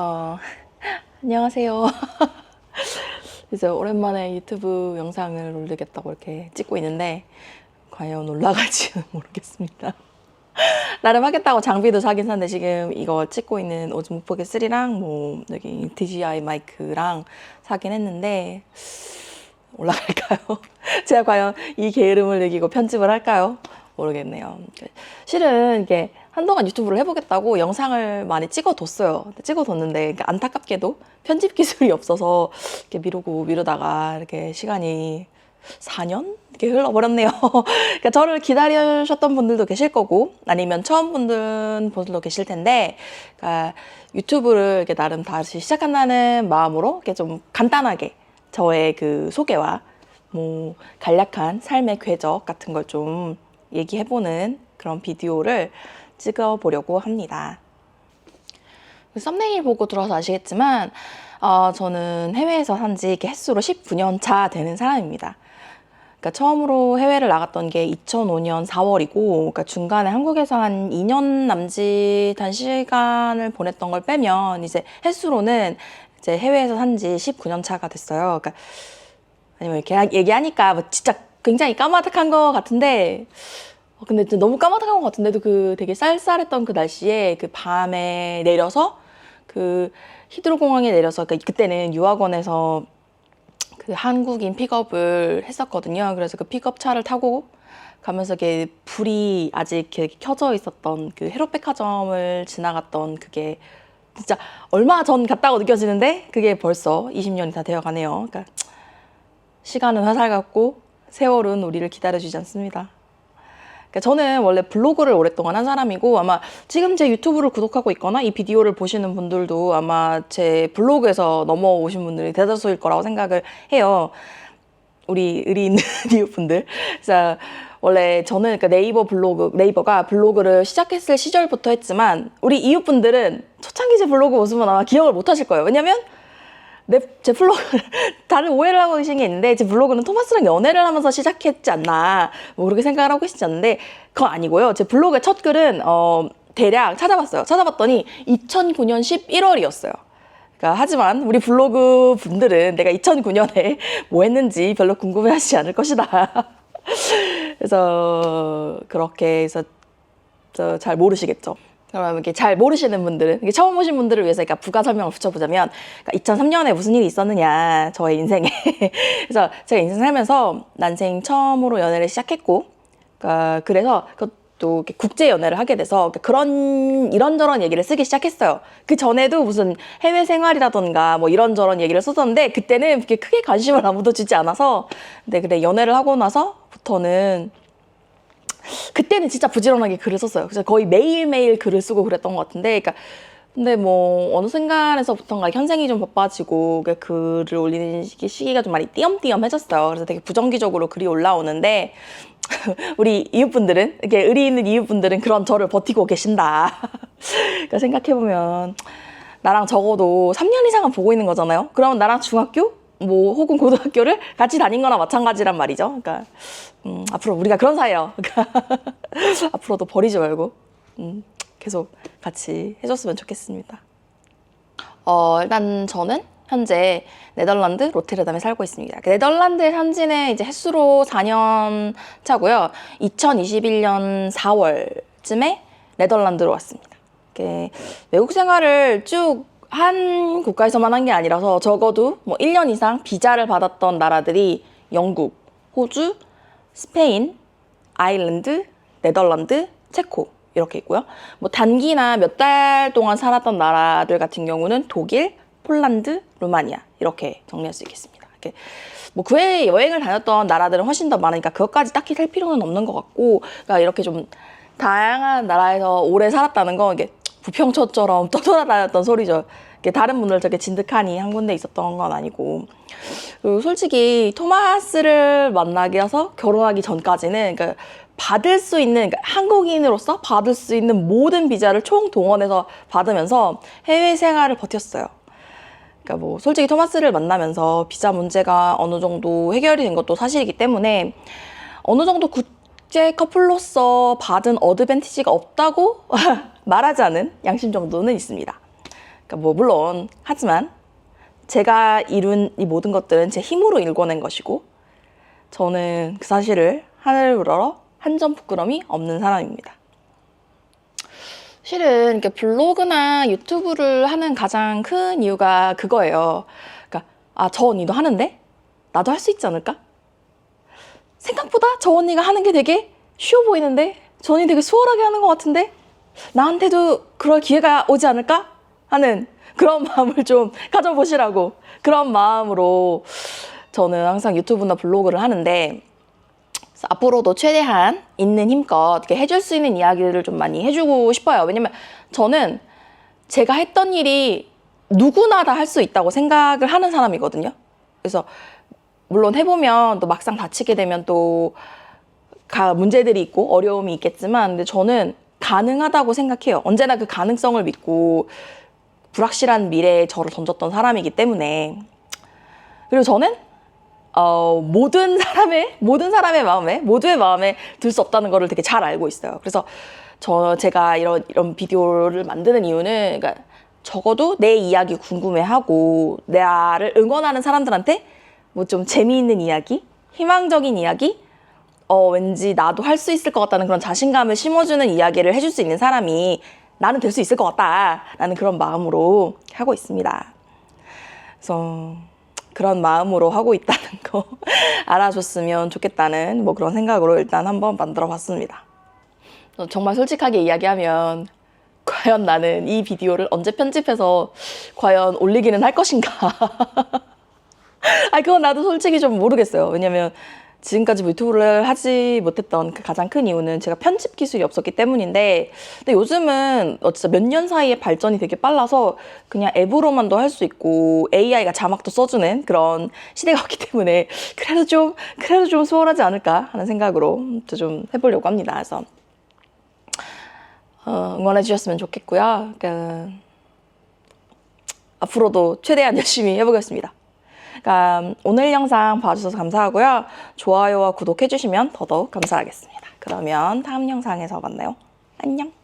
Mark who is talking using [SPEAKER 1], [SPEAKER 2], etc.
[SPEAKER 1] 어, 안녕하세요. 이제 오랜만에 유튜브 영상을 올리겠다고 이렇게 찍고 있는데 과연 올라갈지는 모르겠습니다. 나름 하겠다고 장비도 사긴 샀는데 지금 이거 찍고 있는 오즈모 포켓 3랑 뭐 여기 DJI 마이크랑 사긴 했는데 올라갈까요? 제가 과연 이 게으름을 이기고 편집을 할까요? 모르겠네요. 실은 이게 한동안 유튜브를 해보겠다고 영상을 많이 찍어뒀어요. 찍어뒀는데 안타깝게도 편집 기술이 없어서 이렇게 미루고 미루다가 이렇게 시간이 4년 이렇게 흘러버렸네요. 그러니까 저를 기다리셨던 분들도 계실 거고 아니면 처음 보는 분들도 계실 텐데 그러니까 유튜브를 이렇게 나름 다시 시작한다는 마음으로 이렇게 좀 간단하게 저의 그 소개와 뭐 간략한 삶의 궤적 같은 걸좀 얘기해보는 그런 비디오를 찍어보려고 합니다. 그 썸네일 보고 들어서 아시겠지만 어, 저는 해외에서 산지 횟수로 19년 차 되는 사람입니다. 그러니까 처음으로 해외를 나갔던 게 2005년 4월이고, 그러니까 중간에 한국에서 한 2년 남짓한 시간을 보냈던 걸 빼면 이제 횟수로는 이제 해외에서 산 지 19년 차가 됐어요. 그러니까 아니면 이렇게 얘기하니까 뭐 진짜 굉장히 까마득한 것 같은데, 어, 근데 너무 까마득한 것 같은데도 그 되게 쌀쌀했던 그 날씨에 그 밤에 내려서 그 히드로 공항에 내려서 그 그때는 유학원에서 그 한국인 픽업을 했었거든요. 그래서 그 픽업 차를 타고 가면서 이게 불이 아직 이렇게 켜져 있었던 그 헤로백화점을 지나갔던 그게 진짜 얼마 전 같다고 느껴지는데 그게 벌써 20년이 다 되어 가네요. 그러니까 시간은 화살 같고 세월은 우리를 기다려주지 않습니다. 그러니까 저는 원래 블로그를 오랫동안 한 사람이고 아마 지금 제 유튜브를 구독하고 있거나 이 비디오를 보시는 분들도 아마 제 블로그에서 넘어오신 분들이 대다수일 거라고 생각을 해요. 우리 의리 있는 이웃분들. 원래 저는 그 네이버 블로그, 네이버가 블로그를 시작했을 시절부터 했지만 우리 이웃분들은 초창기 제 블로그 보시면 아마 기억을 못 하실 거예요. 왜냐면 내, 제 블로그, 다른 오해를 하고 계신 게 있는데, 제 블로그는 토마스랑 연애를 하면서 시작했지 않나, 뭐 그렇게 생각을 하고 계시지 않는데, 그건 아니고요. 제 블로그의 첫 글은, 어, 대략 찾아봤어요. 찾아봤더니 2009년 11월이었어요. 그러니까 하지만 우리 블로그 분들은 내가 2009년에 뭐 했는지 별로 궁금해 하시지 않을 것이다. 그래서 그렇게 해서 저잘 모르시겠죠. 그러면 이렇게 잘 모르시는 분들은 이게 처음 오신 분들을 위해서 그러니까 부가 설명을 붙여보자면 그러니까 2003년에 무슨 일이 있었느냐 저의 인생에 그래서 제가 인생 살면서 난생 처음으로 연애를 시작했고 그러니까 그래서 그것도 이렇게 국제 연애를 하게 돼서 그런 이런저런 얘기를 쓰기 시작했어요. 그 전에도 무슨 해외 생활이라던가 뭐 이런저런 얘기를 썼었는데 그때는 그렇게 크게 관심을 아무도 주지 않아서 근데 그래 연애를 하고 나서부터는 그때는 진짜 부지런하게 글을 썼어요. 그래서 거의 매일매일 글을 쓰고 그랬던 것 같은데, 그러니까 근데 뭐 어느 순간에서부터인가 현생이 좀 바빠지고 그 글을 올리는 시기, 시기 가 좀 많이 띄엄띄엄해졌어요. 그래서 되게 부정기적으로 글이 올라오는데 우리 이웃분들은 이렇게 의리 있는 이웃분들은 그런 저를 버티고 계신다. 그러니까 생각해 보면 나랑 적어도 3년 이상은 보고 있는 거잖아요. 그러면 나랑 중학교 뭐 혹은 고등학교를 같이 다닌 거나 마찬가지란 말이죠. 그러니까 음, 앞으로 우리가 그런 사이예요. 그러니까 앞으로도 버리지 말고 음, 계속 같이 해줬으면 좋겠습니다. 어, 일단 저는 현재 네덜란드 로테르담에 살고 있습니다. 그 네덜란드에 산 지는 이제 횟수로 4년 차고요. 2021년 4월쯤에 네덜란드로 왔습니다. 외국 생활을 쭉 한 국가에서만 한 게 아니라서 적어도 뭐 1년 이상 비자를 받았던 나라들이 영국, 호주, 스페인, 아일랜드, 네덜란드, 체코 이렇게 있고요. 뭐 단기나 몇 달 동안 살았던 나라들 같은 경우는 독일, 폴란드, 루마니아 이렇게 정리할 수 있겠습니다. 이렇게 뭐 그 외에 여행을 다녔던 나라들은 훨씬 더 많으니까 그것까지 딱히 셀 필요는 없는 것 같고, 그러니까 이렇게 좀 다양한 나라에서 오래 살았다는 건 이게 부평초처럼 떠돌아다녔던 소리죠. 다른 분들 저게 진득하니 한 군데 있었던 건 아니고. 솔직히 토마스를 만나게 해서 결혼하기 전까지는 그러니까 받을 수 있는 그러니까 한국인으로서 받을 수 있는 모든 비자를 총 동원해서 받으면서 해외 생활을 버텼어요. 그러니까 뭐 솔직히 토마스를 만나면서 비자 문제가 어느 정도 해결이 된 것도 사실이기 때문에 어느 정도 국제 커플로서 받은 어드밴티지가 없다고 말하지 않은 양심 정도는 있습니다. 그러니까 뭐 물론 하지만 제가 이룬 이 모든 것들은 제 힘으로 일궈낸 것이고 저는 그 사실을 하늘을 우러러 한 점 부끄럼이 없는 사람입니다. 실은 이렇게 블로그나 유튜브를 하는 가장 큰 이유가 그거예요. 그러니까 아 저 언니도 하는데 나도 할 수 있지 않을까? 생각보다 저 언니가 하는 게 되게 쉬워 보이는데 저 언니 되게 수월하게 하는 것 같은데 나한테도 그럴 기회가 오지 않을까 하는 그런 마음을 좀 가져보시라고 그런 마음으로 저는 항상 유튜브나 블로그를 하는데 앞으로도 최대한 있는 힘껏 이렇게 해줄 수 있는 이야기를 좀 많이 해주고 싶어요. 왜냐면 저는 제가 했던 일이 누구나 다 할 수 있다고 생각을 하는 사람이거든요. 그래서 물론 해보면 또 막상 다치게 되면 또 가 문제들이 있고 어려움이 있겠지만 근데 저는 가능하다고 생각해요. 언제나 그 가능성을 믿고 불확실한 미래에 저를 던졌던 사람이기 때문에 그리고 저는 어, 모든 사람의 모든 사람의 마음에 모두의 마음에 들 수 없다는 거를 되게 잘 알고 있어요. 그래서 저 제가 이런 이런 비디오를 만드는 이유는 그러니까 적어도 내 이야기 궁금해하고 나를 응원하는 사람들한테 뭐 좀 재미있는 이야기, 희망적인 이야기, 어 왠지 나도 할 수 있을 것 같다는 그런 자신감을 심어주는 이야기를 해줄 수 있는 사람이 나는 될 수 있을 것 같다 라는 그런 마음으로 하고 있습니다. 그래서 그런 마음으로 하고 있다는 거 알아줬으면 좋겠다는 뭐 그런 생각으로 일단 한번 만들어 봤습니다. 정말 솔직하게 이야기하면 과연 나는 이 비디오를 언제 편집해서 과연 올리기는 할 것인가? 아, 그건 나도 솔직히 좀 모르겠어요. 왜냐면 지금까지 유튜브를 하지 못했던 그 가장 큰 이유는 제가 편집 기술이 없었기 때문인데, 근데 요즘은 어, 진짜 몇 년 사이에 발전이 되게 빨라서 그냥 앱으로만도 할 수 있고 AI가 자막도 써주는 그런 시대가 왔기 때문에 그래도 좀 그래도 좀 수월하지 않을까 하는 생각으로 또좀 해보려고 합니다. 그래서 어, 응원해 주셨으면 좋겠고요. 그, 앞으로도 최대한 열심히 해보겠습니다. 그러니까 오늘 영상 봐주셔서 감사하고요. 좋아요와 구독해주시면 더더욱 감사하겠습니다. 그러면 다음 영상에서 만나요. 안녕.